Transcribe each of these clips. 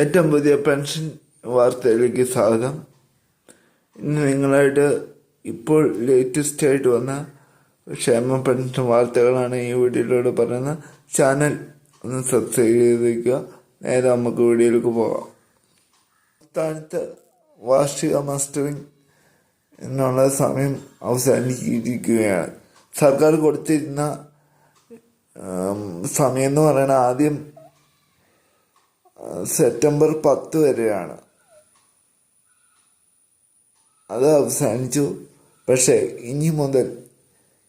ഏറ്റവും പുതിയ പെൻഷൻ വാർത്തയിലേക്ക് സ്വാഗതം. ഇന്ന് നിങ്ങളായിട്ട് ഇപ്പോൾ ലേറ്റസ്റ്റ് ആയിട്ട് വന്ന ക്ഷേമ പെൻഷൻ വാർത്തകളാണ് ഈ വീഡിയോയിലൂടെ പറയുന്നത്. ചാനൽ ഒന്ന് സബ്സ്ക്രൈബ് ചെയ്ത് വയ്ക്കുക നേരെ നമുക്ക് വീഡിയോയിലേക്ക് പോകാം. സംസ്ഥാനത്ത് വാർഷിക മസ്റ്ററിംഗ് എന്നുള്ള സമയം അവസാനിച്ചിരിക്കുകയാണ്. സർക്കാർ കൊടുത്തിരുന്ന സമയം എന്ന് പറയുന്നത് ആദ്യം സെപ്റ്റംബർ പത്ത് വരെയാണ്. അത് അവസാനിച്ചു. പക്ഷേ ഇനി മുതൽ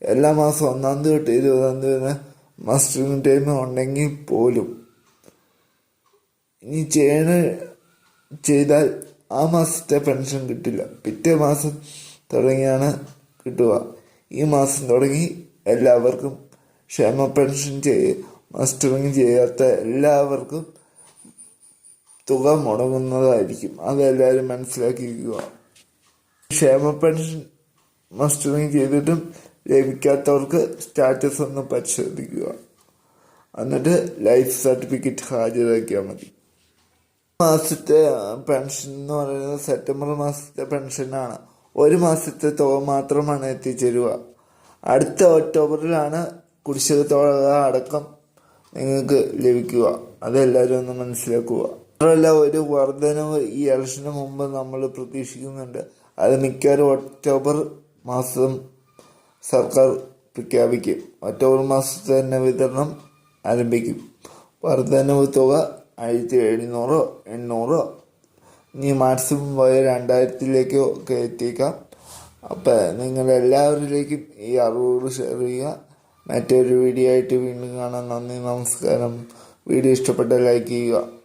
എല്ലാ മാസം ഒന്നാം തീയതി തൊട്ട് ഇരുപതാം തീയതി മസ്റ്ററിങ് ടൈം ഉണ്ടെങ്കിൽ പോലും ഇനി ചെയ്യണ ചെയ്താൽ ആ മാസത്തെ പെൻഷൻ കിട്ടില്ല. പിറ്റേ മാസം തുടങ്ങിയാണ് കിട്ടുക. ഈ മാസം തുടങ്ങി എല്ലാവർക്കും ക്ഷേമ പെൻഷൻ ചെയ്യ മസ്റ്ററിങ് ചെയ്യാത്ത എല്ലാവർക്കും തുക മുടങ്ങുന്നതായിരിക്കും. അതെല്ലാവരും മനസ്സിലാക്കിയിരിക്കുക. ക്ഷേമ പെൻഷൻ മസ്റ്ററിങ് ചെയ്തിട്ടും ലഭിക്കാത്തവർക്ക് സ്റ്റാറ്റസ് ഒന്ന് പരിശോധിക്കുക. എന്നിട്ട് ലൈഫ് സർട്ടിഫിക്കറ്റ് ഹാജരാക്കിയാൽ മതി. മാസത്തെ പെൻഷൻ എന്ന് പറയുന്നത് സെപ്റ്റംബർ മാസത്തെ പെൻഷനാണ്. ഒരു മാസത്തെ തുക മാത്രമാണ് എത്തിച്ചേരുക. അടുത്ത ഒക്ടോബറിലാണ് കുടിശ്ശിക തുക അടക്കം നിങ്ങൾക്ക് ലഭിക്കുക. അതെല്ലാവരും ഒന്ന് മനസ്സിലാക്കുക. മാത്രമല്ല ഒരു വർധനവ് ഈ ഇലക്ഷന് മുമ്പ് നമ്മൾ പ്രതീക്ഷിക്കുന്നുണ്ട്. അത് മിക്കവാറും ഒക്ടോബർ മാസം സർക്കാർ പ്രഖ്യാപിക്കും. ഒക്ടോബർ മാസത്തിൽ തന്നെ വിതരണം ആരംഭിക്കും. വർധനവ് തുക ആയിരത്തി എഴുന്നൂറോ എണ്ണൂറോ. ഇനി മാക്സിമം പോയ രണ്ടായിരത്തിലേക്കോ ഒക്കെ എത്തിക്കാം അപ്പം നിങ്ങൾ എല്ലാവരിലേക്കും ഈ അറിവുകൾ ഷെയർ ചെയ്യുക മറ്റൊരു വീഡിയോ ആയിട്ട് വീണ്ടും കാണാൻ നന്ദി നമസ്കാരം. വീഡിയോ ഇഷ്ടപ്പെട്ട ലൈക്ക് ചെയ്യുക.